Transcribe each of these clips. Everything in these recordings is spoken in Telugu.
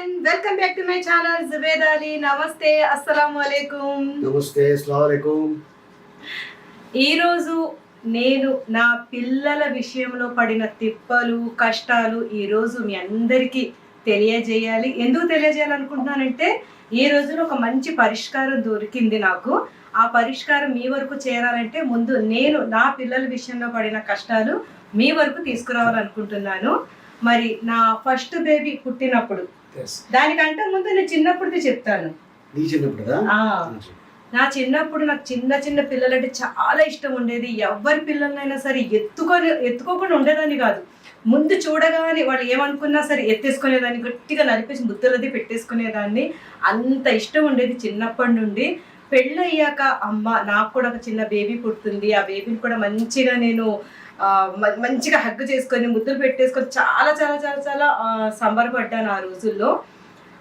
Everyone welcome back to my channel Zubed Ali నమస్తే అస్సలం వాలేకుమ్ నమస్తే అస్సలం ఈరోజు నేను నా పిల్లల విషయంలో పడిన తిప్పలు కష్టాలు ఈరోజు మీ అందరికీ తెలియజేయాలి. ఎందుకు తెలియజేయాలనుకుంటున్నానంటే ఈ రోజున ఒక మంచి పరిష్కారం దొరికింది నాకు. ఆ పరిష్కారం మీ వరకు చేరాలంటే ముందు నేను నా పిల్లల విషయంలో పడిన కష్టాలు మీ వరకు తీసుకురావాలనుకుంటున్నాను. మరి నా ఫస్ట్ బేబీ పుట్టినప్పుడు దానికంటే ముందు నేను చిన్నప్పుడుది చెప్తాను. నీ చిన్నప్పుడు కదా ఆ, నా చిన్నప్పుడు నాకు చిన్న చిన్న పిల్లలంటే చాలా ఇష్టం ఉండేది. ఎవరి పిల్లలైనా సరే ఎత్తుకొని ఎత్తుకోకుండా ఉండేదాన్ని కాదు. ముందు చూడగానే వాళ్ళు ఏమనుకున్నా సరే ఎత్తేసుకునేదాన్ని గట్టిగా నలిపేసి ముద్దలది పెట్టేసుకునేదాన్ని. అంత ఇష్టం ఉండేది చిన్నప్పటి నుండి. పెళ్ళయ్యాక అమ్మ నాకు కూడా ఒక చిన్న బేబీ పుడుతుంది. ఆ బేబీని కూడా మంచిగా నేను మంచిగా హగ్గు చేసుకొని ముద్దులు పెట్టేసుకొని చాలా చాలా చాలా చాలా సంబరపడ్డాను ఆ రోజుల్లో.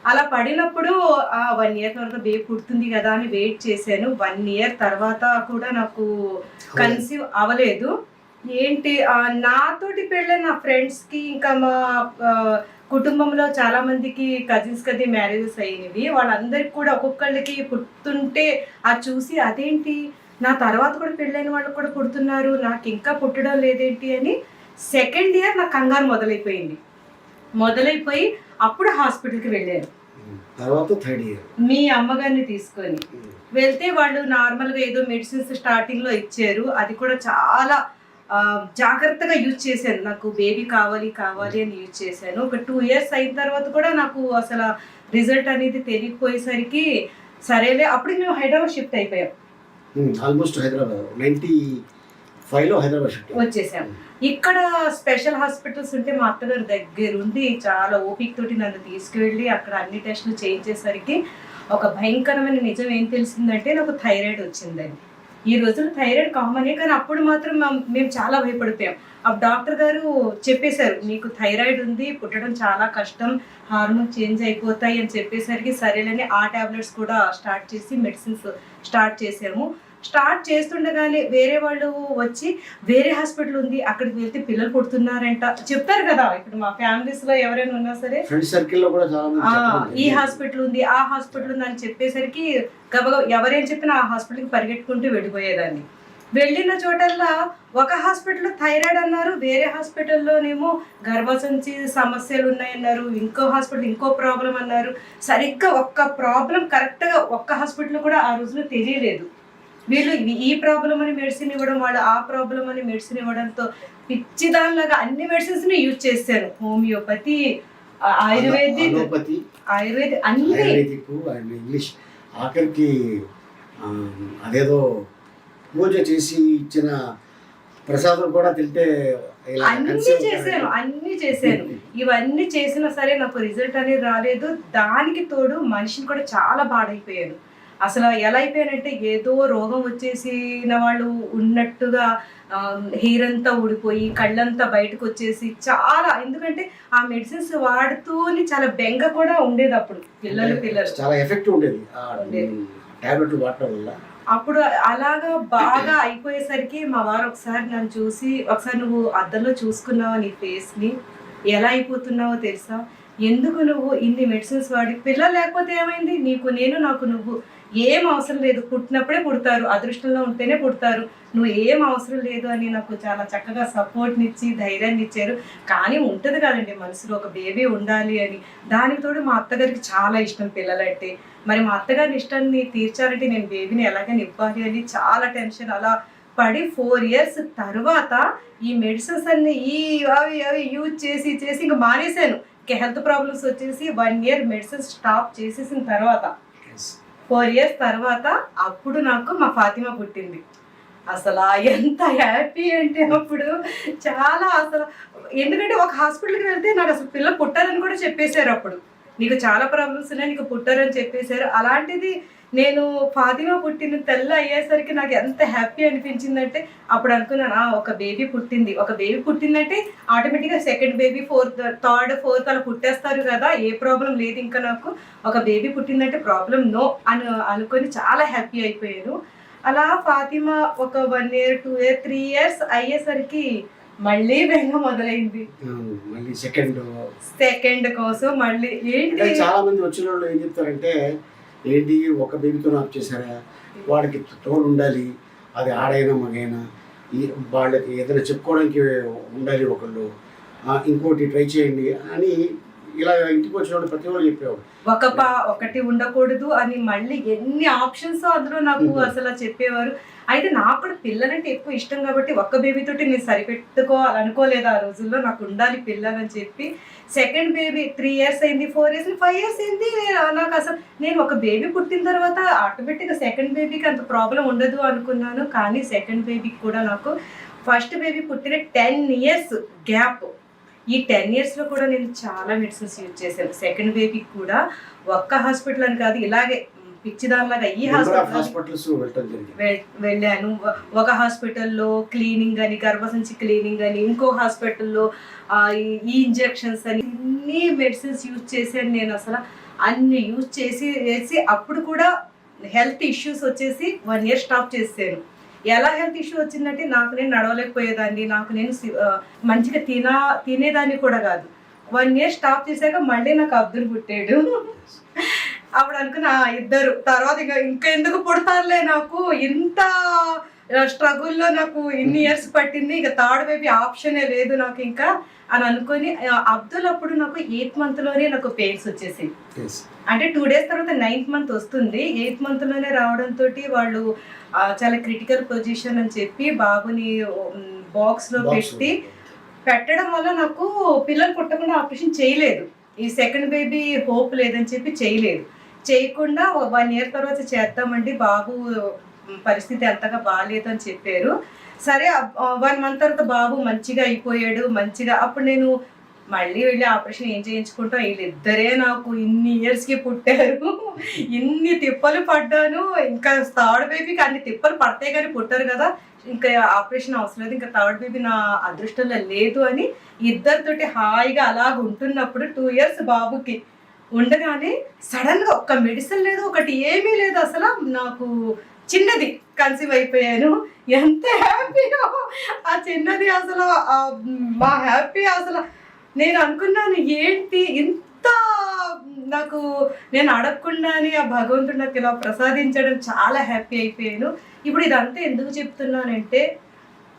అలా పడినప్పుడు ఆ వన్ ఇయర్ తర్వాత బేబీ పుడుతుంది కదా అని వెయిట్ చేశాను. వన్ ఇయర్ తర్వాత కూడా నాకు కన్సీవ్ అవ్వలేదు. ఏంటి నాతోటి పెళ్ళైన నా ఫ్రెండ్స్కి ఇంకా మా కుటుంబంలో చాలా మందికి కజిన్స్ కది మ్యారేజెస్ అయినవి. వాళ్ళందరికి కూడా ఒక్కొక్కళ్ళకి పుట్టుంటే ఆ చూసి అదేంటి? నా తర్వాత కూడా పెళ్ళైన వాళ్ళు కూడా పుడుతున్నారు. నాకు ఇంకా పుట్టడం లేదేంటి? అని సెకండ్ ఇయర్ నాకు కంగారు మొదలైపోయింది. మొదలైపోయి అప్పుడు హాస్పిటల్కి వెళ్ళాను. తర్వాత థర్డ్ ఇయర్ మీ అమ్మగారిని తీసుకొని. వెళ్తే వాళ్ళు నార్మల్గా ఏదో మెడిసిన్స్ స్టార్టింగ్లో ఇచ్చారు. అది కూడా చాలా జాగ్రత్తగా యూజ్ చేశాను. నాకు బేబీ కావాలి కావాలి అని యూజ్ చేశాను. ఒక టూ ఇయర్స్ అయిన తర్వాత కూడా నాకు అసలు రిజల్ట్ అనేది తెలియకపోయేసరికి సరేలే అప్పుడు మేము హైదరాబాద్ షిఫ్ట్ అయిపోయాం. ఆల్మోస్ట్ హైదరాబాద్ నైన్టీ ఫైవ్లో హైదరాబాద్ షిఫ్ట్ వచ్చేసాం. ఇక్కడ స్పెషల్ హాస్పిటల్స్ ఉంటే మా అత్తగారి దగ్గరుండి చాలా ఓపిక తోటి నన్ను తీసుకువెళ్ళి అక్కడ అన్ని టెస్టులు చేయించేసరికి ఒక భయంకరమైన నిజం ఏం తెలిసిందంటే నాకు థైరాయిడ్ వచ్చిందని ఈ రోజున థైరాయిడ్ కామనే కానీ అప్పుడు మాత్రం మేము చాలా భయపడిపోయాం. అప్పుడు డాక్టర్ గారు చెప్పేశారు మీకు థైరాయిడ్ ఉంది పుట్టడం చాలా కష్టం హార్మోన్ చేంజ్ అయిపోతాయి అని చెప్పేసరికి సరేలని ఆ టాబ్లెట్స్ కూడా స్టార్ట్ చేసి మెడిసిన్స్ స్టార్ట్ చేసాము స్టార్ట్ చేస్తుండగానే వేరే వాళ్ళు వచ్చి వేరే హాస్పిటల్ ఉంది అక్కడికి వెళ్తే పిల్లలు పుడుతున్నారంట. చెప్తారు కదా ఇప్పుడు మా ఫ్యామిలీస్లో ఎవరైనా ఉన్నా సరే. ఫ్రెండ్ సర్కిల్లో కూడా ఈ. హాస్పిటల్ ఉంది ఆ హాస్పిటల్ ఉంది అని చెప్పేసరికి గబగబ ఎవరేం చెప్పినా ఆ హాస్పిటల్కి పరిగెట్టుకుంటూ వెళ్ళిపోయేదాన్ని. వెళ్ళిన చోటల్లా ఒక హాస్పిటల్లో థైరాయిడ్ అన్నారు వేరే హాస్పిటల్లోనేమో గర్భసంచి సమస్యలు ఉన్నాయన్నారు ఇంకో హాస్పిటల్ ఇంకో ప్రాబ్లం అన్నారు. సరిగ్గా ఒక్క ప్రాబ్లం కరెక్ట్గా ఒక్క హాస్పిటల్ కూడా ఆ రోజులో తెలియలేదు. వీళ్ళు ఈ ప్రాబ్లం అని మెడిసిన్ ఇవ్వడం వాళ్ళు ఆ ప్రాబ్లం అని మెడిసిన్ ఇవ్వడంతో పిచ్చిదానిలాగా అన్ని మెడిసిన్స్ని యూజ్ చేశాను హోమియోపతి ఆయుర్వేదిక్ ఆయుర్వేద అన్ని. ఇంగ్లీష్. ఆఖరికి అదేదో పూజ చేసి ఇచ్చిన ప్రసాదం కూడా తింటే అన్ని చేశాను. అన్ని చేశాను ఇవన్నీ చేసినా సరే నాకు రిజల్ట్ అనేది రాలేదు. దానికి తోడు మనిషిని కూడా చాలా బాడైపోయాను అసలు ఎలా అయిపోయానంటే ఏదో రోగం వచ్చేసిన వాళ్ళు ఉన్నట్టుగా హెయిర్ అంతా ఊడిపోయి కళ్ళంతా బయటకు వచ్చేసి చాలా ఎందుకంటే ఆ మెడిసిన్స్ వాడుతూనే చాలా బెంగ కూడా ఉండేది అప్పుడు పిల్లలు పిల్లలు. చాలా ఎఫెక్టివ్ ఉండేది. టాబ్లెట్లు వాడటం వల్ల. అప్పుడు అలాగా బాగా అయిపోయేసరికి మా వారు ఒకసారి నన్ను చూసి ఒకసారి నువ్వు అద్దంలో చూసుకున్నావా నీ ఫేస్ని ఎలా అయిపోతున్నావో తెలుసా? ఎందుకు నువ్వు ఇన్ని మెడిసిన్స్ వాడి పిల్లలు లేకపోతే ఏమైంది? నీకు నేను నాకు నువ్వు ఏం అవసరం లేదు. పుట్టినప్పుడే పుడతారు. అదృష్టంలో ఉంటేనే పుడతారు. నువ్వు ఏం అవసరం లేదు అని నాకు చాలా చక్కగా సపోర్ట్ని ఇచ్చి ధైర్యాన్ని ఇచ్చారు. కానీ ఉంటుంది కదండి మనసులో ఒక బేబీ ఉండాలి అని. దానికి తోడు మా అత్తగారికి చాలా ఇష్టం పిల్లలంటే. మరి మా అత్తగారి ఇష్టాన్ని తీర్చాలంటే నేను బేబీని ఎలాగైనా ఇవ్వాలి అని చాలా టెన్షన్ అలా పడి ఫోర్ ఇయర్స్ తర్వాత ఈ మెడిసిన్స్ అన్ని ఈ అవి అవి యూజ్ చేసి చేసి ఇంకా మానేశాను. ఇంకా హెల్త్ ప్రాబ్లమ్స్ వచ్చేసి వన్ ఇయర్ మెడిసిన్స్ స్టాప్ చేసేసిన తర్వాత ఫోర్ ఇయర్స్ తర్వాత అప్పుడు నాకు మా ఫాతిమా పుట్టింది. అసలు ఎంత హ్యాపీ అంటే అప్పుడు చాలా అసలు ఎందుకంటే ఒక హాస్పిటల్కి వెళ్తే నాకు అసలు పిల్లలు పుట్టారని కూడా చెప్పేశారు అప్పుడు. నీకు చాలా ప్రాబ్లమ్స్ ఉన్నాయి నీకు పుట్టారని చెప్పేశారు. అలాంటిది నేను ఫాతిమా పుట్టిన తెల్ల అయ్యేసరికి నాకు ఎంత హ్యాపీ అనిపించిందంటే అప్పుడు అనుకున్నాను ఒక బేబీ పుట్టింది. ఒక బేబీ పుట్టిందంటే ఆటోమేటిక్గా second baby fourth third fourth అలా పుట్టేస్తారు కదా ఏ ప్రాబ్లం లేదు ఇంకా నాకు. ఒక బేబీ పుట్టిందంటే ప్రాబ్లం నో అని అనుకొని చాలా హ్యాపీ అయిపోయాను. అలా ఫాతిమా ఒక one year two year three years అయ్యేసరికి మళ్ళీ బెంగ మొదలైంది. మళ్ళీ సెకండ్ సెకండ్ కోసం మళ్ళీ ఏంటి? చాలా మంది వచ్చిన వాళ్ళు ఏం చెప్తారంటే ఏంటి ఒక బేబీతో ఆఫ్ చేశారా? వాడికి తోడు ఉండాలి అది ఆడైనా మగైనా. వాళ్ళకి ఏదైనా చెప్పుకోవడానికి ఉండాలి ఒకళ్ళు. ఇంకోటి ట్రై చేయండి అని ఇలా ఇంటికి వచ్చిన వాళ్ళు ప్రతి వాళ్ళు చెప్పేవాడు ఒక పా ఒకటి ఉండకూడదు అని మళ్ళీ ఎన్ని ఆప్షన్స్ అందులో నాకు. అసలు చెప్పేవారు. అయితే నాకు కూడా పిల్లలంటే ఎక్కువ ఇష్టం కాబట్టి ఒక్క బేబీ తోటి నేను సరిపెట్టుకోవాలి అనుకోలేదు ఆ రోజుల్లో. నాకు ఉండాలి పిల్లలని చెప్పి. సెకండ్ బేబీ త్రీ ఇయర్స్ అయింది ఫోర్ ఇయర్స్ ఫైవ్ ఇయర్స్ అయింది. నాకు అసలు నేను ఒక బేబీ పుట్టిన తర్వాత ఆటోమేటిక్గా సెకండ్ బేబీకి అంత ప్రాబ్లం ఉండదు అనుకున్నాను. కానీ సెకండ్ బేబీకి కూడా నాకు ఫస్ట్ బేబీ పుట్టిన టెన్ ఇయర్స్ గ్యాప్ ఈ టెన్ ఇయర్స్లో కూడా నేను చాలా మెడిసిన్స్ యూజ్ చేశాను. సెకండ్ బేబీకి కూడా ఒక్క హాస్పిటల్ అని కాదు ఇలాగే పిచ్చిదానిలాగా ఈ హాస్పిటల్ వెళ్ళాను. ఒక హాస్పిటల్లో క్లీనింగ్ అని గర్భసంచి క్లీనింగ్ అని ఇంకో హాస్పిటల్లో ఈ- ఇంజెక్షన్స్ అని అన్ని మెడిసిన్స్ యూజ్ చేశాను నేను అసలు. అన్ని యూజ్ చేసి చేసి అప్పుడు కూడా హెల్త్ ఇష్యూస్ వచ్చేసి వన్ ఇయర్ స్టాప్ చేశాను. ఎలా హెల్త్ ఇష్యూ వచ్చిందంటే నాకు నేను నడవలేకపోయేదాన్ని నాకు నేను సి- మంచిగా తినా తినేదాన్ని కూడా కాదు. వన్ ఇయర్ స్టాప్ చేశాక మళ్ళీ నాకు అబ్దుల్ పుట్టాడు. అప్పుడు అనుకున్నా ఇద్దరు. తర్వాత ఇంకా ఇంకా ఎందుకు పుడతారులే నాకు? ఇంత స్ట్రగుల్లో నాకు ఇన్ని ఇయర్స్ పట్టింది. ఇంకా థర్డ్ బేబీ ఆప్షనే లేదు నాకు ఇంకా అని అనుకొని అబ్దుల్ అప్పుడు నాకు ఎయిత్ మంత్లోనే నాకు పెయిన్స్ వచ్చేసింది. అంటే టూ డేస్ తర్వాత నైన్త్ మంత్ వస్తుంది. ఎయిత్ మంత్లోనే రావడంతో వాళ్ళు చాలా క్రిటికల్ పొజిషన్ అని చెప్పి బాబుని బాక్స్లో. పెట్టి పెట్టడం వల్ల నాకు పిల్లలు పుట్టకుండా ఆపరేషన్ చేయలేదు. ఈ సెకండ్ బేబీ హోప్ లేదని చెప్పి చేయలేదు. చేయకుండా వన్ ఇయర్ తర్వాత చేద్దామండి బాబు పరిస్థితి అంతగా బాగాలేదు అని చెప్పారు. సరే వన్ మంత్ తర్వాత బాబు మంచిగా అయిపోయాడు మంచిగా అప్పుడు నేను మళ్ళీ వెళ్ళి ఆపరేషన్ ఏం చేయించుకుంటాం వీళ్ళిద్దరే నాకు ఇన్ని ఇయర్స్కి పుట్టారు. ఇన్ని తిప్పలు పడ్డాను. ఇంకా థర్డ్ బేబీకి అన్ని తిప్పలు పడతాయి కానీ పుట్టారు కదా. ఇంకా ఆపరేషన్ అవసరం లేదు. ఇంకా థర్డ్ బేబీ నా అదృష్టంలో లేదు అని ఇద్దరితోటి హాయిగా అలాగ ఉంటున్నప్పుడు టూ ఇయర్స్ బాబుకి ఉండగానే సడన్గా ఒక్క మెడిసిన్ లేదు ఒకటి ఏమీ లేదు అసలు. నాకు చిన్నది కన్సీవ్ అయిపోయాను. ఎంత హ్యాపీగా ఆ చిన్నది అసలు మా హ్యాపీ అసలు. నేను అనుకున్నాను ఏంటి ఇంత నాకు నేను అడగకుండానే ఆ భగవంతుడు నాకు ఇలా ప్రసాదించడం చాలా హ్యాపీ అయిపోయాను. ఇప్పుడు ఇదంతా ఎందుకు చెప్తున్నానంటే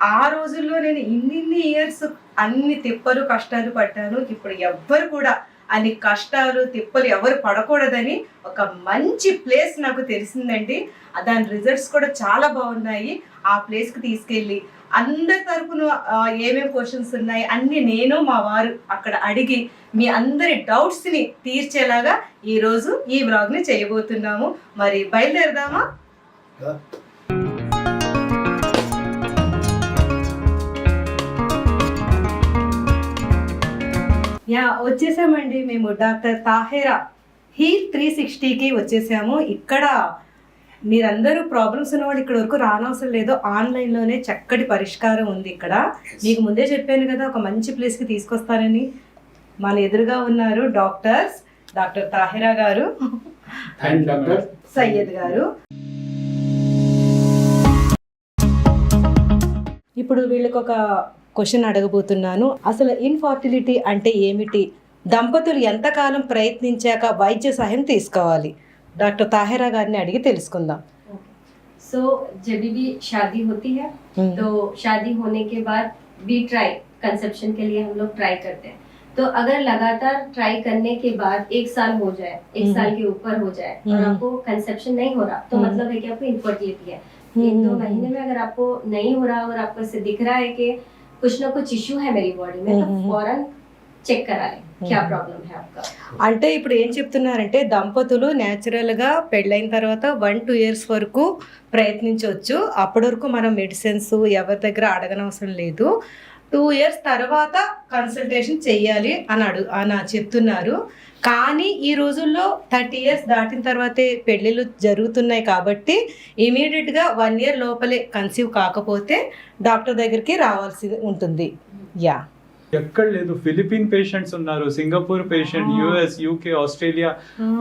ఆ రోజుల్లో నేను ఇన్నిన్ని ఇయర్స్ అన్ని తిప్పలు కష్టాలు పడ్డాను. ఇప్పుడు ఎవ్వరు కూడా అన్ని కష్టాలు తిప్పలు ఎవరు పడకూడదని ఒక మంచి ప్లేస్ నాకు తెలిసిందండి. దాని రిజల్ట్స్ కూడా చాలా బాగున్నాయి. ఆ ప్లేస్కి తీసుకెళ్ళి అందరి తరఫున ఏమేమి ఏమేం క్వశ్చన్స్ ఉన్నాయి అన్ని నేను మా వారు అక్కడ అడిగి మీ అందరి డౌట్స్ని తీర్చేలాగా ఈరోజు ఈ వ్లాగ్ని చేయబోతున్నాము. మరి బయలుదేరదామా? యా వచ్చేసామండి. మేము డాక్టర్ తాహేరా హీల్ త్రీ సిక్స్టీకి వచ్చేసాము. ఇక్కడ మీరందరూ ప్రాబ్లమ్స్ ఉన్నవాళ్ళు ఇక్కడ వరకు రానవసరం లేదు. ఆన్లైన్లోనే చక్కటి పరిష్కారం ఉంది ఇక్కడ. మీకు ముందే చెప్పాను కదా ఒక మంచి ప్లేస్కి తీసుకొస్తానని. మన ఎదురుగా ఉన్నారు డాక్టర్స్ డాక్టర్ తాహిరా గారు. అండ్ డాక్టర్ సయ్యద్ గారు. ఇప్పుడు వీళ్ళకి ఒక క్వశ్చన్ అడగబోతున్నాను అసలు ఇన్ఫర్టిలిటీ అంటే ఏమిటి దంపతులు ఎంతకాలం ప్రయత్నించాక వైద్య సహాయం తీసుకోవాలి డాక్టర్ తాహిరా గారిని అడిగి తెలుసుకుందాం सो जब भी शादी होती है तो शादी होने के बाद भी ट्राई कंसेप्शन के लिए हम लोग ट्राई करते हैं तो अगर लगातार ट्राई करने के बाद एक साल हो जाए एक हम्म। साल के ऊपर हो जाए और हम्म। आपको कंसेप्शन नहीं हो रहा तो हम्म। मतलब है कि आपको इनफर्टिलिटी है हम्म, एक दो हम्म, महीने में अगर आपको नहीं हो रहा और आपको इससे दिख रहा है कि कुछ ना कुछ इश्यू है मेरी बॉडी में तो हम्म, हम्म। फौरन चेक करा लें क्या हम्म। प्रॉब्लम है आपका అంటే ఇప్పుడు ఏం చెప్తున్నారంటే దంపతులు న్యాచురల్గా పెళ్ళైన తర్వాత వన్ టూ ఇయర్స్ వరకు ప్రయత్నించవచ్చు అప్పటి వరకు మనం మెడిసిన్స్ ఎవరి దగ్గర అడగనవసరం లేదు టూ ఇయర్స్ తర్వాత కన్సల్టేషన్ చెయ్యాలి అన్నాడు అని చెప్తున్నారు. కానీ ఈ రోజుల్లో థర్టీ ఇయర్స్ దాటిన తర్వాతే పెళ్ళిళ్ళు జరుగుతున్నాయి కాబట్టి ఇమీడియట్గా వన్ ఇయర్ లోపలే కన్సీవ్ కాకపోతే డాక్టర్ దగ్గరికి రావాల్సి ఉంటుంది. యా ఎక్కడ లేదు ఫిలిపిన్ పేషెంట్స్ ఉన్నారు Singapore patient. US UK Australia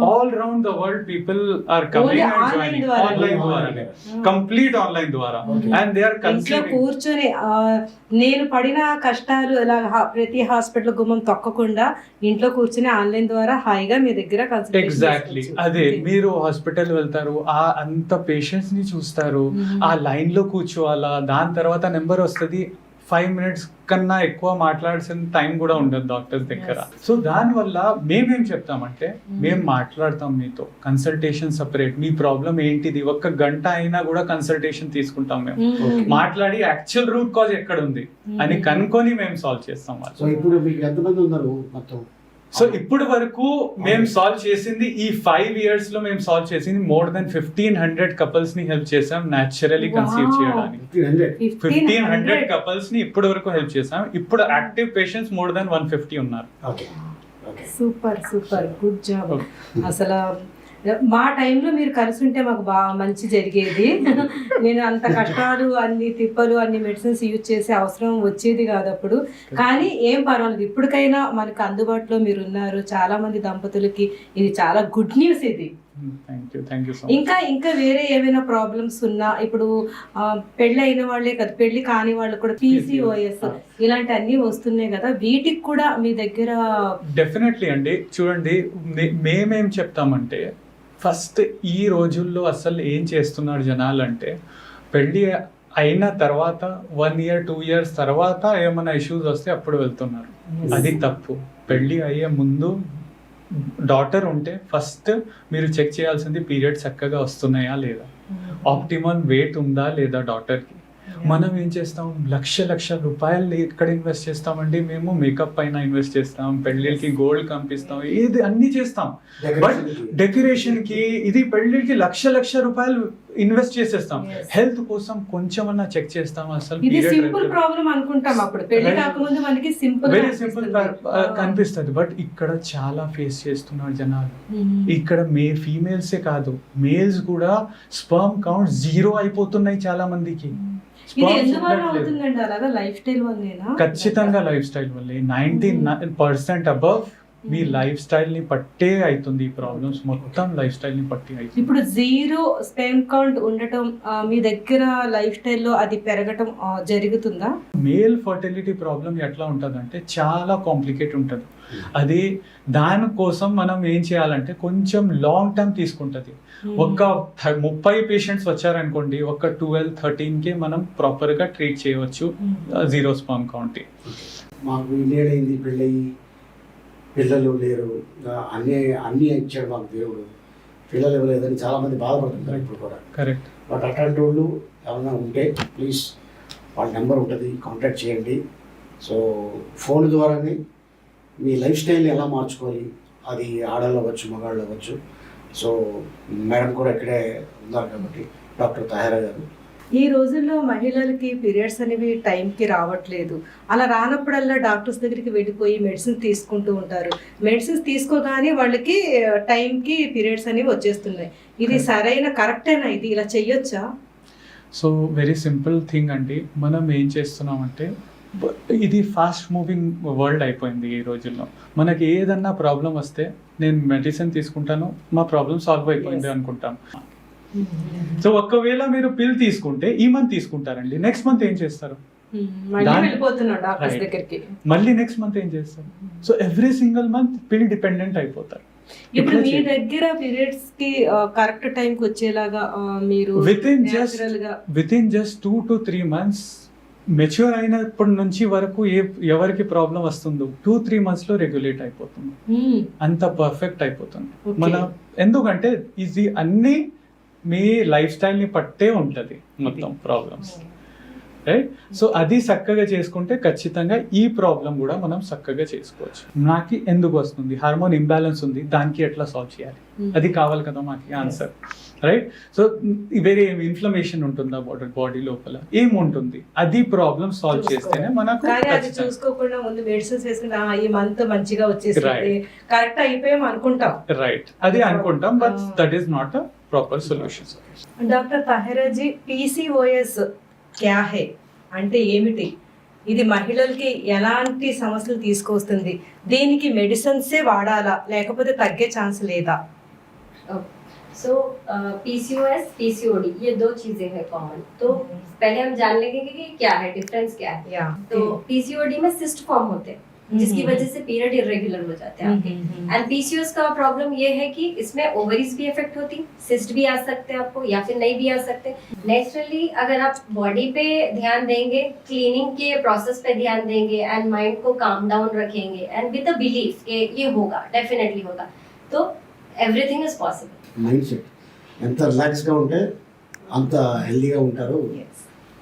all round the world people are coming and online joining ద్వారా. ఆన్లైన్ ద్వారా కంప్లీట్ ఆన్లైన్ ద్వారా. అండ్ దే ఆర్ ఇంట్లో కూర్చొని నేను పడిన కష్టాలు ఇలా ప్రతి హాస్పిటల్ గుమ్మం తొక్కకుండా ఇంట్లో కూర్చొని ఆన్లైన్ ద్వారా హాయిగా మీ దగ్గర ఎగ్జాక్ట్లీ. అదే. మీరు హాస్పిటల్ వెళ్తారు ఆ అంత పేషెంట్స్ని చూస్తారు. ఆ లైన్లో కూర్చోవాలా దాని తర్వాత నెంబర్ వస్తుంది ఫైవ్ మినిట్స్ కన్నా ఎక్కువ మాట్లాడాల్సిన టైం కూడా ఉండదు డాక్టర్స్ దగ్గర. సో దాని వల్ల మేమేం చెప్తామంటే Mhm. మేము మాట్లాడతాం మీతో కన్సల్టేషన్ సపరేట్ మీ ప్రాబ్లం ఏంటిది ఒక్క గంట అయినా కూడా కన్సల్టేషన్ తీసుకుంటాం మేము. Okay. మాట్లాడి యాక్చువల్ రూట్ కాజ్ ఎక్కడ ఉంది అని Mhm. కనుక్కొని మేము సాల్వ్ చేస్తాం వాళ్ళు ఇప్పుడు మీకు ఎంతమంది ఉన్నారు మొత్తం సో ఇప్పుడు వరకు మేము సాల్వ్ చేసింది ఈ ఫైవ్ ఇయర్స్లో మేము సాల్వ్ చేసింది మోర్ దెన్ ఫిఫ్టీన్ హండ్రెడ్ కపుల్స్ని హెల్ప్ చేసాం న్యాచురలీ కన్సీవ్. చేయడానికి. Fifteen hundred fifteen hundred 1500. కపుల్స్ని ఇప్పటి వరకు హెల్ప్ చేసాం. ఇప్పుడు active patients more than one fifty ఉన్నారు. Okay okay super super good job. అసలు మా టైంలో మీరు కలిసి ఉంటే మాకు బాగా మంచి జరిగేది. నేను అంత కష్టాలు అన్ని తిప్పలు అన్ని మెడిసిన్స్ యూజ్ చేసే అవసరం వచ్చేది కాదు అప్పుడు. కానీ ఏం పర్వాలేదు. ఇప్పటికైనా మనకు అందుబాటులో మీరు ఉన్నారు. చాలా మంది దంపతులకి ఇది చాలా గుడ్ న్యూస్ ఇది. సో ఇంకా ఇంకా వేరే ఏమైనా ప్రాబ్లమ్స్ ఉన్నా ఇప్పుడు పెళ్ళి అయిన వాళ్ళే కదా పెళ్ళి కాని వాళ్ళు కూడా పీసీఓఎస్ ఇలాంటి అన్ని వస్తున్నాయి కదా వీటికి కూడా మీ దగ్గర డెఫినెట్లీ అండి. చూడండి మేమేం చెప్తామంటే ఫస్ట్ ఈ రోజుల్లో అసలు ఏం చేస్తున్నారు జనాలు అంటే పెళ్ళి అయిన తర్వాత వన్ ఇయర్ టూ ఇయర్స్ తర్వాత ఏమైనా ఇష్యూస్ వస్తే అప్పుడు వెళ్తున్నారు. అది తప్పు. పెళ్ళి అయ్యే ముందు డాటర్ ఉంటే ఫస్ట్ మీరు చెక్ చేయాల్సింది పీరియడ్ చక్కగా వస్తున్నాయా లేదా? ఆప్టిమల్ వెయిట్ ఉందా లేదా డాటర్కి మనం ఏం చేస్తాం? లక్ష లక్ష రూపాయలు ఎక్కడ ఇన్వెస్ట్ చేస్తామండి? మేము మేకప్ పైన ఇన్వెస్ట్ చేస్తాం పెళ్ళిళ్ళకి గోల్డ్ కంపిస్తాం ఏది అన్ని చేస్తాం. బట్ డెకరేషన్కి. ఇది పెళ్ళిళ్ళకి లక్ష లక్ష రూపాయలు ఇన్వెస్ట్ చేసేస్తాం. హెల్త్ కోసం కొంచెమన్నా చెక్ చేస్తాం అసలు ఇది సింపుల్ regular- ప్రాబ్లం అనుకుంటాం అప్పుడు. పెళ్ళి Right. కాకముందు మనకి సింపుల్ వెరీ సింపుల్ కనిపిస్తుంది. బట్ ఇక్కడ చాలా ఫేస్ చేస్తున్నారు జనాలు. ఇక్కడ మే ఫీమేల్సే కాదు. మేల్స్ కూడా స్పర్మ్ కౌంట్ జీరో అయిపోతున్నాయి చాలా మందికి. ఇది Sperms ఎందువల్ల ఉండట్లేదు. అవుతుందండి? అలాగా లైఫ్ స్టైల్ వల్లేనా? ఖచ్చితంగా లైఫ్ స్టైల్ వల్లే. నైన్టీ పర్సెంట్ అబవ్ మీ Hmm. లైఫ్ స్టైల్ని పట్టే అవుతుంది ఈ ప్రాబ్లమ్స్ మొత్తం లైఫ్ స్టైల్ని పట్టి అవుతుంది ఇప్పుడు జీరో స్పెమ్ కౌంట్ ఉండటం మీ దగ్గర లైఫ్ స్టైల్లో అది పెరగటం జరుగుతుందా? మేల్ ఫర్టిలిటీ ప్రాబ్లం ఎట్లా ఉంటుందంటే చాలా కాంప్లికేట్ ఉంటుంది. అది దానికోసం మనం ఏం చేయాలంటే కొంచెం లాంగ్ టర్మ్ తీసుకుంటుంది. ఒక థ- ముప్పై పేషెంట్స్ వచ్చారనుకోండి ఒక ట్వెల్వ్ థర్టీన్కి మనం ప్రాపర్గా ట్రీట్ చేయవచ్చు జీరో స్పర్మ్ కౌంట్ మాకు పెళ్ళయి పిల్లలు లేరు. అన్నీ అన్నీ ఇచ్చాడు మాకు దేవుడు. పిల్లలు ఇవ్వలేదని చాలామంది బాధపడుతుంటారు ఇప్పుడు కూడా. కరెక్ట్. బట్ అట్లాంటి వాళ్ళు ఏమైనా ఉంటే ప్లీజ్ వాళ్ళ నెంబర్ ఉంటుంది కాంటాక్ట్ చేయండి. సో ఫోన్ ద్వారానే మీ లైఫ్ స్టైల్ని ఎలా మార్చుకోవాలి? అది ఆడవాళ్ళు అవ్వచ్చు మగాళ్ళు అవ్వచ్చు. సో మేడం కూడా ఇక్కడే ఉన్నారు కాబట్టి డాక్టర్ తహారా గారు. ఈ రోజుల్లో మహిళలకి పీరియడ్స్ అనేవి టైంకి రావట్లేదు. అలా రానప్పుడల్లా డాక్టర్స్ దగ్గరికి వెళ్ళిపోయి మెడిసిన్ తీసుకుంటూ ఉంటారు. మెడిసిన్స్ తీసుకోగానే వాళ్ళకి టైంకి పీరియడ్స్ అనేవి వచ్చేస్తున్నాయి. ఇది సరైన కరెక్టేనా ఇది? ఇలా చెయ్యొచ్చా? సో వెరీ సింపుల్ థింగ్ అండి. మనం ఏం చేస్తున్నామంటే ఇది ఫాస్ట్ మూవింగ్ వరల్డ్ అయిపోయింది ఈ రోజుల్లో. మనకి ఏదన్నా ప్రాబ్లం వస్తే నేను మెడిసిన్ తీసుకుంటాను మా ప్రాబ్లం సాల్వ్ అయిపోయింది. అనుకుంటాం. సో ఒకవేళ మీరు పిల్ తీసుకుంటే ఈ మంత్ తీసుకుంటారండి నెక్స్ట్ మంత్ ఏం చేస్తారు మళ్ళీ. దగ్గరికి మళ్ళీ నెక్స్ట్ మంత్ ఏం చేస్తారు so every single month pill dependent అయిపోతారు ఇప్పుడు మీ. దగ్గర పీరియడ్స్కి కరెక్ట్ టైం కి వచ్చేలాగా మీరు just- natural గా within just two to three months mature అయినప్పటి నుంచి వరకు ఏ ఎవరికి ప్రాబ్లం వస్తుందో టూ త్రీ మంత్స్లో రెగ్యులేట్ అయిపోతుంది మ్మ్. అంత పర్ఫెక్ట్ అయిపోతుంది. మన ఎందుకంటే ఇది అన్ని మీ లైఫ్ స్టైల్ని పట్టే ఉంటది మొత్తం ప్రాబ్లమ్స్ రైట్ సో అది చక్కగా చేసుకుంటే ఖచ్చితంగా ఈ ప్రాబ్లం కూడా మనం చక్కగా చేసుకోవచ్చు. నాకు ఎందుకు వస్తుంది? హార్మోన్ ఇంబ్యాలెన్స్ ఉంది దానికి ఎట్లా సాల్వ్ చేయాలి? మ్మ్. అది కావాలి కదా మాకు ఆన్సర్ రైట్ సో వేరే ఇన్ఫ్లమేషన్ ఉంటుందా బాడీ బాడీ లోపల? ఏముంటుంది అది ప్రాబ్లం సాల్వ్. చేస్తేనే మనకు చూసుకోకుండా ముందు మెడిసిన్స్ వేసుకుంటే "ఆ, ఈ మంత్ మంచిగా Right. కరెక్ట్ అయిపోయాం అనుకుంటాం. రైట్ అది అనుకుంటాం but. That is not a proper solution doctor తహరాజీ PCOS క్యా హే అంటే ఏమిటి ఇది మహిళలకి ఎలాంటి సమస్యలు తీసుకొస్తుంది దీనికి మెడిసిన్సే వాడాలా లేకపోతే తగ్గే ఛాన్స్ లేదా सो पीसीओएस पीसीओडी ये दो चीजें हैं कॉमन तो पहले हम जान लेंगे कि क्या है डिफरेंस क्या है యా तो पीसीओडी में सिस्ट फॉर्म होते हैं जिसकी वजह से पीरियड इरेगुलर हो जाते हैं आपके एंड पीसीओएस का प्रॉब्लम ये है कि इसमें ओवरीज भी इफेक्ट होती सिस्ट भी आ सकते हैं आपको या फिर नहीं भी आ सकते नेचुरली अगर आप बॉडी पे ध्यान देंगे क्लीनिंग के प्रोसेस पे ध्यान देंगे एंड माइंड को काम डाउन रखेंगे एंड विद अ बिलीफ कि ये होगा डेफिनेटली होगा तो everything is possible mindset ఎంత రిలాక్స్గా ఉంటే అంత హెల్దీగా ఉంటారు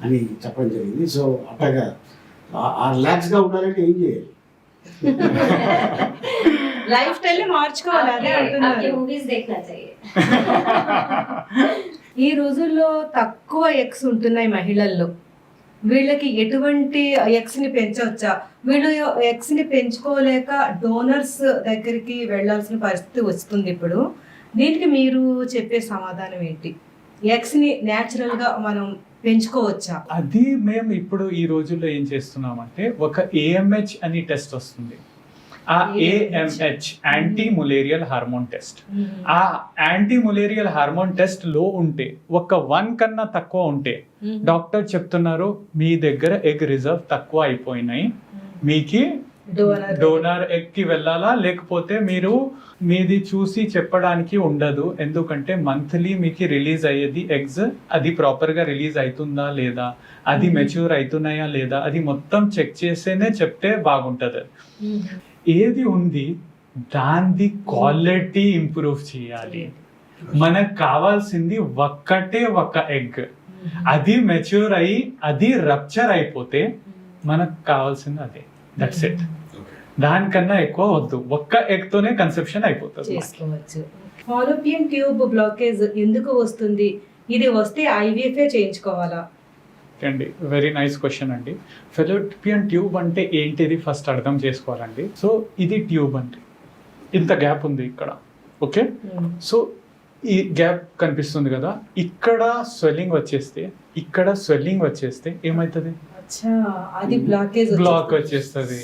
అని చెప్పడం జరిగింది సో అట్లాగా ఆ- ఆ రిలాక్స్గా ఉండాలంటే ఏం చేయాలి లైఫ్ స్టైల్ మార్చుకోవాలి అదే అంటున్నారు. ఈ రోజుల్లో తక్కువ ఎక్స్ ఉంటున్నాయి మహిళల్లో. వీళ్ళకి ఎటువంటి ఎక్స్ని పెంచవచ్చా వీళ్ళు ఎక్స్ని పెంచుకోలేక డోనర్స్ దగ్గరికి వెళ్ళాల్సిన పరిస్థితి వస్తుంది ఇప్పుడు. దీనికి మీరు చెప్పే సమాధానం ఏంటి? ఎక్స్ని న్యాచురల్గా మనం పెంచుకోవచ్చా? అది మేము ఇప్పుడు ఈ రోజుల్లో ఏం చేస్తున్నామంటే ఒక ఏఎంహెచ్ అని టెస్ట్ వస్తుంది. ఆ AMH anti mullerian hormone test ఆ యాంటీ ములేరియల్ హార్మోన్ టెస్ట్లో ఉంటే ఒక వన్ కన్నా తక్కువ ఉంటే డాక్టర్ చెప్తున్నారు మీ దగ్గర ఎగ్ రిజర్వ్ తక్కువ అయిపోయినాయి. మీకి డోనర్ డోనర్ ఎగ్కి వెళ్ళాలా? లేకపోతే మీరు మీది చూసి చెప్పడానికి ఉండదు. ఎందుకంటే మంత్లీ మీకు రిలీజ్ అయ్యేది ఎగ్స్. అది ప్రాపర్గా రిలీజ్ అవుతుందా లేదా? అది మెచ్యూర్ అవుతున్నాయా లేదా? అది మొత్తం చెక్ చేసేనే చెప్తే బాగుంటది. ఏది ఉంది? దాని క్వాలిటీ ఇంప్రూవ్ చేయాలి. మనకు కావాల్సింది ఒక్కటే ఒక ఎగ్. అది మెచ్యూర్ అయ్యి అది రప్చర్ అయిపోతే మనకు కావాల్సింది అదే. దట్స్ ఇట్ దానికన్నా ఎక్కువ వద్దు. ఒక్క ఎగ్ తోనే కన్సెప్షన్ అయిపోతుంది. చేసుకోవచ్చు. ఫాలోపియన్ ట్యూబ్ బ్లాకేజ్ ఎందుకు వస్తుంది? ఇది వస్తే ఐవీఎఫ్ చేయించుకోవాలా? అండి వెరీ నైస్ క్వశ్చన్ అండి. ఫెలోపియన్ ట్యూబ్ అంటే ఏంటిది? ఫస్ట్ అర్థం చేసుకోవాలండి. సో ఇది ట్యూబ్ అండి. ఇంత గ్యాప్ ఉంది ఇక్కడ. ఓకే సో ఈ గ్యాప్ కనిపిస్తుంది కదా. ఇక్కడ స్వెల్లింగ్ వచ్చేస్తే ఇక్కడ స్వెల్లింగ్ వచ్చేస్తే ఏమవుతుంది అచ్చా అది బ్లాకేజ్ బ్లాక్ వచ్చేస్తుంది.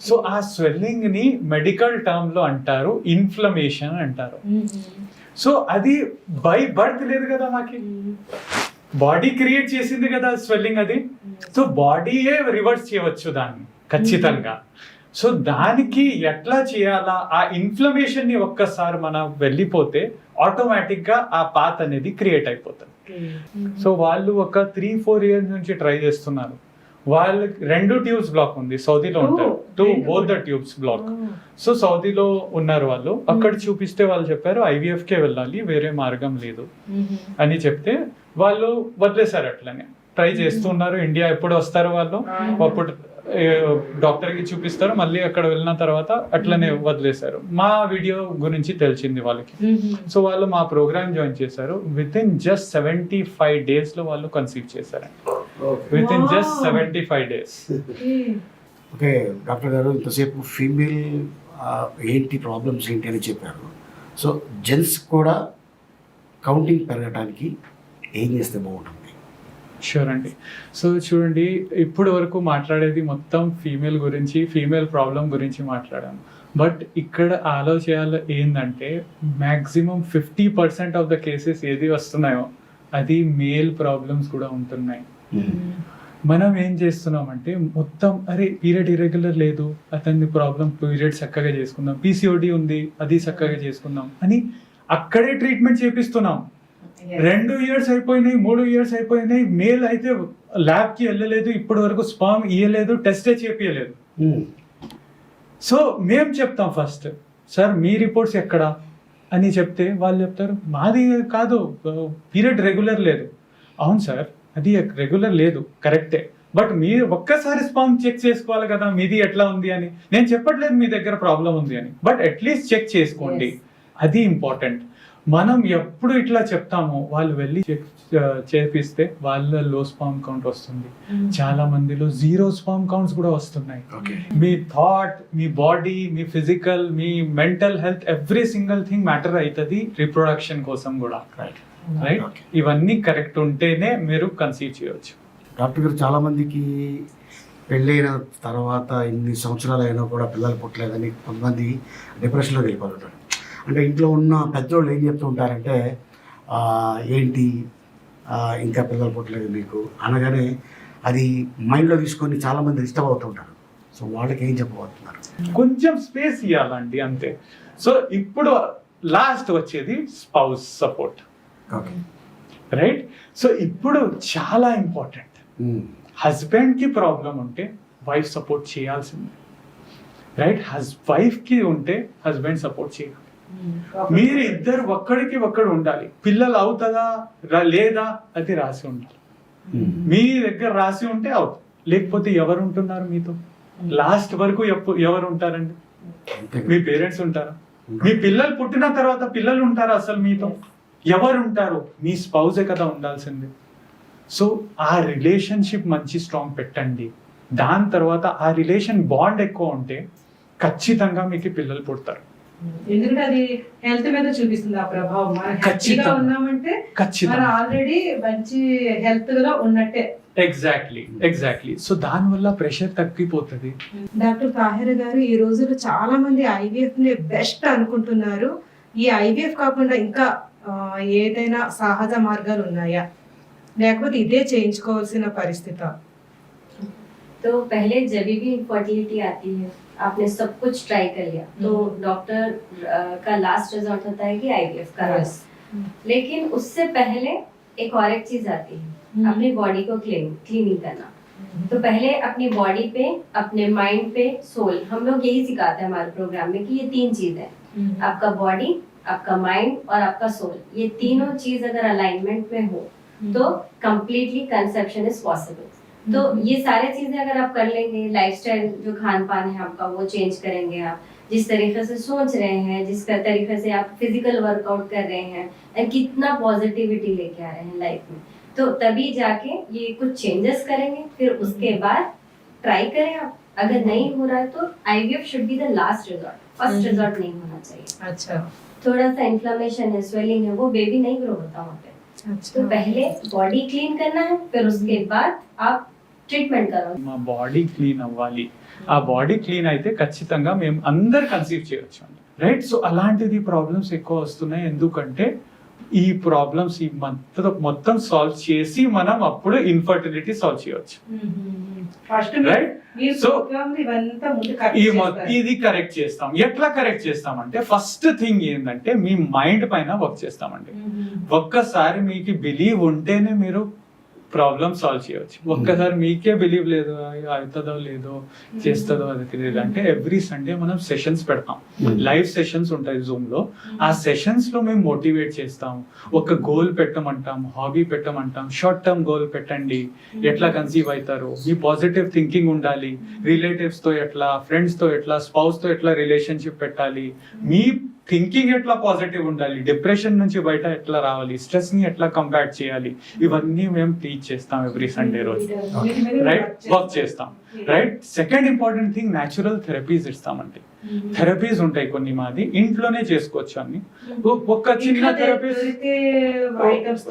సో ఆ స్వెల్లింగ్ని మెడికల్ టర్మ్లో అంటారు ఇన్ఫ్లమేషన్ అంటారు. సో అది బై బర్త్ లేదు కదా మాకి. బాడీ క్రియేట్ చేసింది కదా స్వెల్లింగ్ అది. సో బాడీయే రివర్స్ చేయవచ్చు దాన్ని ఖచ్చితంగా. సో దానికి ఎట్లా చేయాలా? ఆ ఇన్ఫ్లమేషన్ని ఒక్కసారి మనం వెళ్ళిపోతే ఆటోమేటిక్గా ఆ పాత్ అనేది క్రియేట్ అయిపోతుంది. సో వాళ్ళు ఒక త్రీ ఫోర్ ఇయర్స్ నుంచి ట్రై చేస్తున్నారు. వాళ్ళకి రెండు ట్యూబ్స్ బ్లాక్ ఉంది సౌదీలో ఉంటారు. Two. Both the tubes block so సౌదీలో ఉన్నారు వాళ్ళు. అక్కడ చూపిస్తే వాళ్ళు చెప్పారు ఐవీఎఫ్ కే వెళ్ళాలి వేరే మార్గం లేదు. అని చెప్తే వాళ్ళు వదిలేశారు అట్లనే. ట్రై చేస్తున్నారు ఇండియా ఎప్పుడు వస్తారు వాళ్ళు? అప్పుడు డాక్టర్కి చూపిస్తారు. మళ్ళీ అక్కడ వెళ్ళిన తర్వాత అట్లనే వదిలేశారు. మా వీడియో గురించి తెలిసింది వాళ్ళకి. సో వాళ్ళు మా ప్రోగ్రామ్ జాయిన్ చేశారు. With in just seventy five డేస్లో వాళ్ళు కన్సీవ్ చేశారు with in just. Seventy five days. Okay. Doctor గారు ఇంతసేపు ఫీమేల్ ఏంటి ప్రాబ్లమ్స్ ఏంటి అని చెప్పారు. సో జెంట్స్ కూడా కౌంటింగ్ పెరగడానికి ఏం చేస్తే బాగుంటుంది? షూర్ అండి. సో చూడండి ఇప్పటి వరకు మాట్లాడేది మొత్తం ఫీమేల్ గురించి ఫీమేల్ ప్రాబ్లం గురించి మాట్లాడాను బట్ ఇక్కడ ఆలోచన ఏంటంటే maximum fifty percent of the cases ఏది వస్తున్నాయో అది మేల్ ప్రాబ్లమ్స్ కూడా ఉంటున్నాయి. మనం ఏం చేస్తున్నామంటే మొత్తం అరే పీరియడ్ ఇరెగ్యులర్ లేదు అతని ప్రాబ్లం పీరియడ్ చక్కగా చేసుకుందాం. పీసీఓడి ఉంది అది చక్కగా చేసుకుందాం అని అక్కడే ట్రీట్మెంట్ చేపిస్తున్నాం. రెండు ఇయర్స్ అయిపోయినాయి మూడు ఇయర్స్ అయిపోయినాయి. మేల్ అయితే ల్యాబ్కి వెళ్ళలేదు ఇప్పటి వరకు స్పామ్ ఇయ్యలేదు టెస్టే చేపియలేదు సో మేము చెప్తాం ఫస్ట్ సార్ మీ రిపోర్ట్స్ ఎక్కడ? అని చెప్తే వాళ్ళు చెప్తారు మాది కాదు పీరియడ్ రెగ్యులర్ లేదు. అవును సార్ అది రెగ్యులర్ లేదు కరెక్టే బట్ మీరు ఒక్కసారి స్పామ్ చెక్ చేసుకోవాలి కదా మీది ఎట్లా ఉంది అని. నేను చెప్పట్లేదు మీ దగ్గర ప్రాబ్లం ఉంది అని బట్ అట్లీస్ట్ చెక్ చేసుకోండి. అది ఇంపార్టెంట్ మనం ఎప్పుడు ఇట్లా చెప్తామో వాళ్ళు వెళ్ళి చెక్ చేపిస్తే వాళ్ళ లో స్పామ్ కౌంట్ వస్తుంది. చాలా మందిలో జీరో స్పామ్ కౌంట్స్ కూడా వస్తున్నాయి. ఓకే. మీ థాట్ మీ బాడీ మీ ఫిజికల్ మీ mental health every single thing matter అవుతుంది రిప్రొడక్షన్ కోసం కూడా. రైట్. ఇవన్నీ కరెక్ట్ ఉంటేనే మీరు కన్సీవ్ చేయవచ్చు డాక్టర్ గారు చాలామందికి పెళ్ళైన తర్వాత ఇన్ని సంవత్సరాలు అయినా కూడా పిల్లలు పుట్టలేదని కొంతమంది డిప్రెషన్లోకి వెళ్ళిపోతుంటారు. అంటే ఇంట్లో ఉన్న పెద్దోళ్ళు ఏం చెప్తూ ఉంటారంటే "ఆ, ఏంటి? ఇంకా పిల్లలు పుట్టలేదు మీకు? అనగానే అది మైండ్లో తీసుకొని చాలామంది డిస్టర్బ్ అవుతుంటారు సో వాళ్ళకి ఏం చెప్పబోతున్నారు? కొంచెం స్పేస్ ఇవ్వాలండి అంతే. సో ఇప్పుడు లాస్ట్ వచ్చేది spouse support. Okay. Right? So ఇప్పుడు చాలా ఇంపార్టెంట్. హస్బెండ్కి ప్రాబ్లం ఉంటే వైఫ్ సపోర్ట్ చేయాల్సిందే. రైట్? హస్ వైఫ్కి ఉంటే హస్బెండ్ సపోర్ట్ చేయాలి మీరు ఇద్దరు ఒక్కడికి ఒక్కడు ఉండాలి. పిల్లలు అవుతుందా రా- లేదా అది రాసి ఉండాలి. మీ దగ్గర రాసి ఉంటే అవుతుంది. లేకపోతే ఎవరు ఉంటున్నారు మీతో లాస్ట్ వరకు ఎప్పు- ఎవరు ఉంటారండి మీ పేరెంట్స్ ఉంటారా? మీ పిల్లలు పుట్టిన తర్వాత పిల్లలు ఉంటారా అసలు మీతో? ఎవరు ఉంటారు మీ స్పౌజే కదా ఉండాల్సింది. సో ఆ రిలేషన్షిప్ మంచి స్ట్రాంగ్ పెట్టండి. దాని తర్వాత ఆ రిలేషన్ బాండ్ ఎక్కువ ఉంటే ఖచ్చితంగా మీకు పిల్లలు పుడతారు. ఎందుకంటే అది హెల్త్ మీద చూపిస్తుంది ఆ ప్రభావం మనం హ్యాపీగా ఖచ్చితంగా. ఉన్నామంటే మనం ఖచ్చితంగా ఆల్రెడీ మంచి హెల్త్ గా ఉన్నట్టే ఎగ్జాక్ట్లీ ఎగ్జాక్ట్లీ సో దానివల్ల ప్రెషర్ తగ్గిపోతుంది డాక్టర్ తాహిర గారు ఈ రోజుల్లో చాలా మంది ఐవీఎఫ్ ని బెస్ట్ అనుకుంటున్నారు ఈ ఐవీఎఫ్ కాకుండా ఇంకా ఆ, ఏదైనా సహజ మార్గాలు ఉన్నాయా లేకపోతే ఇదే చేయించుకోవాల్సిన పరిస్థితి तो पहले जब भी फर्टिलिटी आती है आपने सब कुछ ट्राई कर लिया। तो हम्म। डॉक्टर का लास्ट रिज़ल्ट होता है कि आईवीएफ का लेकिन उससे पहले एक और एक चीज़ आती है हम्म। अपनी बॉडी को क्लीन क्लीनिंग करना। तो पहले अपनी बॉडी पे अपने माइंड पे सोल हम लोग यही सिखाते हैं हमारे प्रोग्राम में कि ये तीन चीज़ है। आपका बॉडी आपका माइंड और आपका सोल ये तीनों चीज़ अगर अलाइनमेंट में हो तो कंप्लीटली कंसेप्शन इज़ पॉसिबल तो ये सारे चीज़ें अगर आप कर लेंगे लाइफस्टाइल जो खान पान है आपका वो चेंज करेंगे आप। जिस तरीके से सोच रहे हैं जिस तरीके से आप फ़िज़िकल वर्कआउट कर रहे हैं और कितना पॉजिटिविटी लेके आ रहे हैं लाइफ में। तो तभी जाके ये कुछ चेंजेस करेंगे फिर उसके बाद ट्राई करें आप। अगर नहीं हो रहा है तो IVF should be the last resort first hmm. Resort नहीं होना चाहिए। अच्छा। थोड़ा सा इन्फ्लेमेशन है स्वेलिंग है वो बेबी नहीं ग्रो होता वहाँ पे। अच्छा। तो पहले बॉडी क्लीन करना है फिर उसके बाद आप ట్రీట్మెంట్ కావాలి మా బాడీ క్లీన్ అవ్వాలి. ఆ బాడీ క్లీన్ అయితే ఖచ్చితంగా మేము అందరు కన్సీవ్ చేయొచ్చు అండి. రైట్? సో అలాంటిది ప్రాబ్లమ్స్ ఎక్కువ వస్తున్నాయి. ఎందుకంటే ఈ ప్రాబ్లమ్స్ ఈ మొత్తం మొత్తం సాల్వ్ చేసి మనం అప్పుడు ఇన్ఫర్టిలిటీ సాల్వ్ చేయవచ్చు ఇది కరెక్ట్ చేస్తాం. ఎట్లా కరెక్ట్ చేస్తామంటే ఫస్ట్ థింగ్ ఏంటంటే మీ మైండ్ పైన వర్క్ చేస్తామండి. ఒక్కసారి మీకు బిలీవ్ ఉంటేనే మీరు ప్రాబ్లమ్ సాల్వ్ చేయవచ్చు. ఒక్కసారి మీకే బిలీవ్ లేదు అవుతుందో లేదో చేస్తుందో అది తెలియదు. అంటే ఎవ్రీ సండే మనం సెషన్స్ పెడతాం. లైవ్ సెషన్స్ ఉంటాయి జూమ్లో. ఆ సెషన్స్లో మేము మోటివేట్ చేస్తాం. ఒక గోల్ పెట్టమంటాం హాబీ పెట్టమంటాం షార్ట్ టర్మ్ గోల్ పెట్టండి. ఎట్లా కన్సీవ్ అవుతారు? మీ పాజిటివ్ థింకింగ్ ఉండాలి. రిలేటివ్స్తో ఎట్లా ఫ్రెండ్స్తో ఎట్లా స్పౌస్తో ఎట్లా రిలేషన్షిప్ పెట్టాలి? మీ థింకింగ్ ఎట్లా పాజిటివ్ ఉండాలి? డిప్రెషన్ నుంచి బయట ఎట్లా రావాలి? స్ట్రెస్ని ఎట్లా కంపాక్ట్ చేయాలి? ఇవన్నీ మేము టీచ్ చేస్తాం ఎవ్రీ సండే రోజు. రైట్ వర్క్ చేస్తాం. Right second important thing natural therapies ఇస్తామండి. థెరపీస్ ఉంటాయి కొన్ని మాది. ఇంట్లోనే చేసుకోవచ్చు అన్ని. ఒ- ఒక చిన్న థెరపీస్.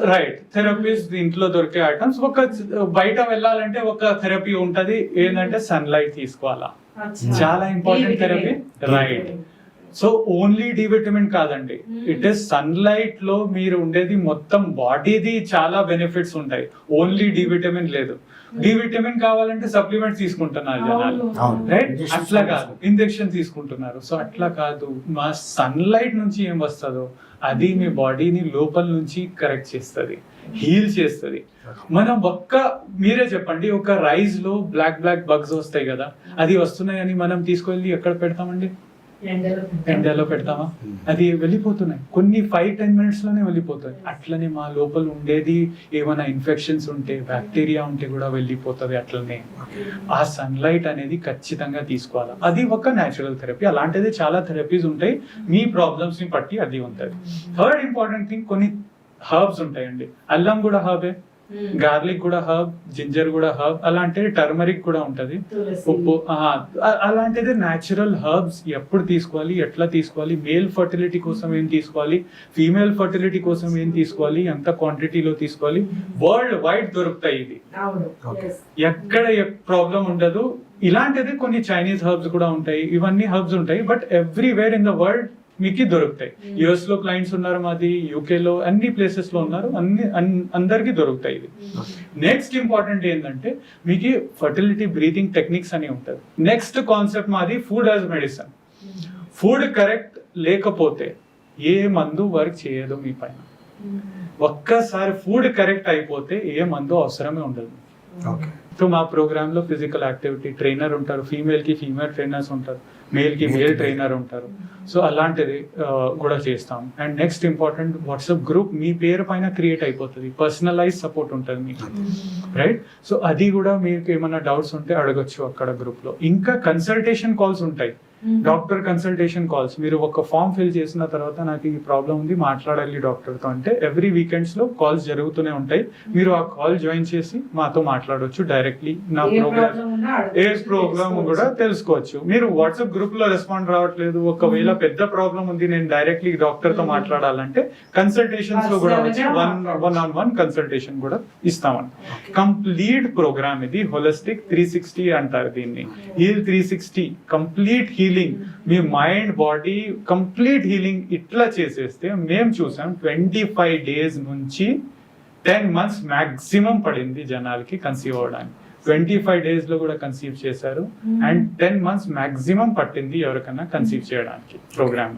రైట్ థెరపీస్ ఇంట్లో దొరికే ఐటమ్స్ ఒక బయట వెళ్ళాలంటే ఒక థెరపీ ఉంటది. ఏంటంటే సన్లైట్ తీసుకోవాలా. చాలా important therapy. Right so only D vitamin కాదండి. ఇట్ ఇస్ సన్లైట్లో మీరు ఉండేది మొత్తం బాడీది చాలా బెనిఫిట్స్ ఉంటాయి. ఓన్లీ డి విటమిన్ లేదు. డి విటమిన్ కావాలంటే సప్లిమెంట్స్ తీసుకుంటున్నారు జనాలు. రైట్ అట్లా కాదు. ఇంజెక్షన్ తీసుకుంటున్నారు. సో అట్లా కాదు. మా సన్లైట్ నుంచి ఏం వస్తుందో అది మీ బాడీని లోపల నుంచి కరెక్ట్ చేస్తుంది. హీల్ చేస్తుంది. మనం ఒక్క మీరే చెప్పండి. ఒక రైస్లో బ్లాక్ బ్లాక్ బగ్స్ వస్తాయి కదా. అది వస్తున్నాయని మనం తీసుకెళ్ళి ఎక్కడ పెడతామండి? ఎండలో పెడతామా? అది వెళ్ళిపోతున్నాయి. కొన్ని ఫైవ్ టెన్ మినిట్స్లోనే వెళ్ళిపోతాయి. అట్లనే మా లోపల ఉండేది ఏమైనా ఇన్ఫెక్షన్స్ ఉంటే బ్యాక్టీరియా ఉంటే కూడా వెళ్ళిపోతుంది అట్లనే. ఆ సన్లైట్ అనేది ఖచ్చితంగా తీసుకోవాలి. అది ఒక న్యాచురల్ థెరపీ అలాంటిది చాలా థెరపీస్ ఉంటాయి. మీ ప్రాబ్లమ్స్ని బట్టి అది ఉంటుంది. థర్డ్ ఇంపార్టెంట్ థింగ్ కొన్ని హర్బ్స్ ఉంటాయండి. అల్లం కూడా హర్బే గార్లిక్ కూడా హర్బ్ జింజర్ కూడా హర్బ్ అలాంటిది టర్మరిక్ కూడా ఉంటది. ఉప్పు అలాంటిది న్యాచురల్ హర్బ్స్ ఎప్పుడు తీసుకోవాలి ఎట్లా తీసుకోవాలి మేల్ ఫర్టిలిటీ కోసం ఏం తీసుకోవాలి ఫీమేల్ ఫర్టిలిటీ కోసం ఏం తీసుకోవాలి ఎంత క్వాంటిటీలో తీసుకోవాలి వరల్డ్ వైడ్ దొరుకుతాయి ఇది. ఎక్కడ ప్రాబ్లం ఉండదు. ఇలాంటిది కొన్ని చైనీస్ హర్బ్స్ కూడా ఉంటాయి. ఇవన్నీ హర్బ్స్ ఉంటాయి but everywhere in the world మీకు దొరుకుతాయి. యుఎస్లో క్లయింట్స్ ఉన్నారు మాది యూకే లో అన్ని ప్లేసెస్లో ఉన్నారు అన్ని అన్- అందరికీ దొరుకుతాయి ఇది. నెక్స్ట్ ఇంపార్టెంట్ ఏంటంటే మీకు ఫర్టిలిటీ బ్రీతింగ్ టెక్నిక్స్ అని ఉంటుంది. నెక్స్ట్ కాన్సెప్ట్ మాది food as medicine food correct లేకపోతే ఏ మందు వర్క్ చేయదు మీ పైన. ఒక్కసారి ఫుడ్ కరెక్ట్ అయిపోతే ఏ మందు అవసరమే ఉండదు. ఓకే. సో మా ప్రోగ్రామ్లో ఫిజికల్ యాక్టివిటీ ట్రైనర్ ఉంటారు. ఫీమేల్కి ఫీమేల్ ట్రైనర్స్ ఉంటారు. మేల్కి మేల్ ట్రైనర్ ఉంటారు. సో అలాంటిది కూడా చేస్తాం. And next important WhatsApp group మీ పేరు పైన క్రియేట్ అయిపోతుంది. పర్సనలైజ్ సపోర్ట్ ఉంటుంది మీకు. రైట్? సో అది కూడా మీకు ఏమైనా డౌట్స్ ఉంటే అడగొచ్చు అక్కడ గ్రూప్లో ఇంకా కన్సల్టేషన్ కాల్స్ ఉంటాయి. డాక్టర్ కన్సల్టేషన్ కాల్స్ మీరు ఒక ఫామ్ ఫిల్ చేసిన తర్వాత నాకు ఈ ప్రాబ్లం ఉంది మాట్లాడాలి డాక్టర్తో అంటే ఎవ్రీ వీకెండ్స్లో కాల్స్ జరుగుతూనే ఉంటాయి. మీరు ఆ కాల్ జాయిన్ చేసి మాతో మాట్లాడొచ్చు డైరెక్ట్లీ నా ప్రోగ్రామ్ ఏ ప్రోగ్రామ్ కూడా తెలుసుకోవచ్చు. మీరు వాట్సాప్ గ్రూప్లో రెస్పాండ్ రావట్లేదు. ఒకవేళ పెద్ద ప్రాబ్లం ఉంది నేను డైరెక్ట్లీ డాక్టర్తో. మాట్లాడాలంటే కన్సల్టేషన్స్లో కూడా వచ్చి one one on one consultation కూడా ఇస్తామండి. కంప్లీట్ ప్రోగ్రామ్ ఇది హోలిస్టిక్ త్రీ సిక్స్టీ అంటారు దీన్ని. Heal three sixty complete healing మీ మైండ్ బాడీ కంప్లీట్ హీలింగ్ ఇట్లా చేసేస్తే మేము చూసాం ట్వంటీ ఫైవ్ డేస్ నుంచి టెన్ మంత్స్ మాక్సిమం పడింది జనాలకి కన్సీవ్ అవడానికి ట్వంటీ ఫైవ్ డేస్లో కూడా కన్సీవ్ చేశారు అండ్ టెన్ మంత్స్ మాక్సిమం పట్టింది ఎవరికైనా కన్సీవ్ చేయడానికి ప్రోగ్రామ్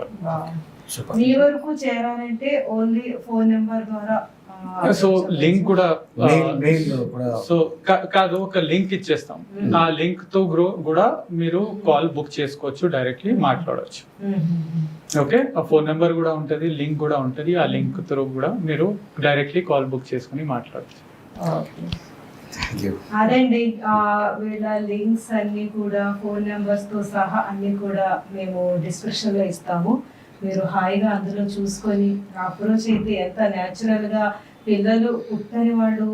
మీ వరకు చేరాలంటే ఓన్లీ ఫోన్ నెంబర్ ద్వారా సో లింక్ కూడా మెయిల్ మెయిల్ కూడా. సో కాదు ఒక లింక్ ఇచ్చేస్తాం. ఆ లింక్తో గ్రో- కూడా మీరు కాల్ బుక్ చేసుకోవచ్చు డైరెక్ట్లీ మాట్లాడవచ్చు ఓకే? ఆ ఫోన్ నెంబర్ కూడా ఉంటది లింక్ కూడా ఉంటది ఆ లింక్ త్రూ కూడా మీరు డైరెక్ట్లీ కాల్ బుక్ చేసుకుని మాట్లాడచ్చు. అదండి ఆ, వీళ్ళ లింక్స్ అన్ని కూడా ఫోన్ నెంబర్స్తో సహా అన్ని కూడా మేము డిస్క్రిప్షన్లో ఇస్తాము. మీరు హాయిగా అందులో చూసుకొని అప్రోచ్ అయితే ఎంత న్యాచురల్గా పిల్లలు పుట్టని వాళ్ళు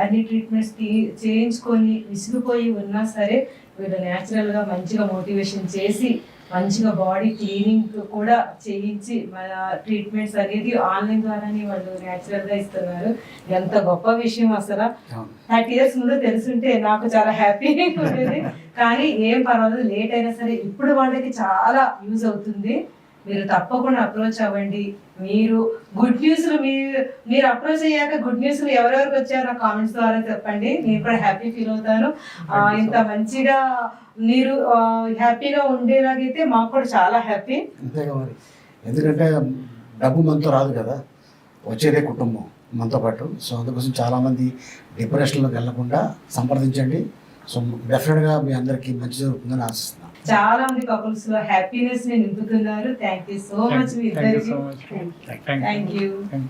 అన్ని ట్రీట్మెంట్స్ చేయించుకొని విసిగిపోయి ఉన్నా సరే వీళ్ళు న్యాచురల్గా మంచిగా మోటివేషన్ చేసి మంచిగా బాడీ క్లీనింగ్ కూడా చేయించి మన ట్రీట్మెంట్స్ అనేది ఆన్లైన్ ద్వారానే వాళ్ళు న్యాచురల్గా ఇస్తున్నారు. ఎంత గొప్ప విషయం అసలు. థర్టీ ఇయర్స్ ముందు తెలుసుంటే నాకు చాలా హ్యాపీగా ఉండేది. కానీ ఏం పర్వాలేదు లేట్ అయినా సరే ఇప్పుడు వాళ్ళకి చాలా యూజ్ అవుతుంది. మీరు తప్పకుండా అప్రోచ్ అవ్వండి. మీరు గుడ్ న్యూస్ మీరు మీరు అప్రోచ్ అయ్యాక గుడ్ న్యూస్ ఎవరెవరికి వచ్చారో కామెంట్స్ ద్వారా చెప్పండి. నేను కూడా హ్యాపీ ఫీల్ అవుతాను. ఇంత మంచిగా మీరు హ్యాపీగా ఉండేలాగైతే మాకు కూడా చాలా హ్యాపీ అంతేగా మరి. ఎందుకంటే డబ్బు మనతో రాదు కదా. వచ్చేదే కుటుంబం మనతో పాటు. సో అందుకోసం చాలామంది డిప్రెషన్లోకి వెళ్ళకుండా సంప్రదించండి. సో డెఫినెట్గా మీ అందరికీ మంచి జరుగుతుందని ఆశిస్తున్నాను. చాలా మంది కపుల్స్లో హ్యాపీనెస్ని నింపుతున్నారు. థ్యాంక్ యూ సో మచ్ మీ ఇద్దరికి. Thank you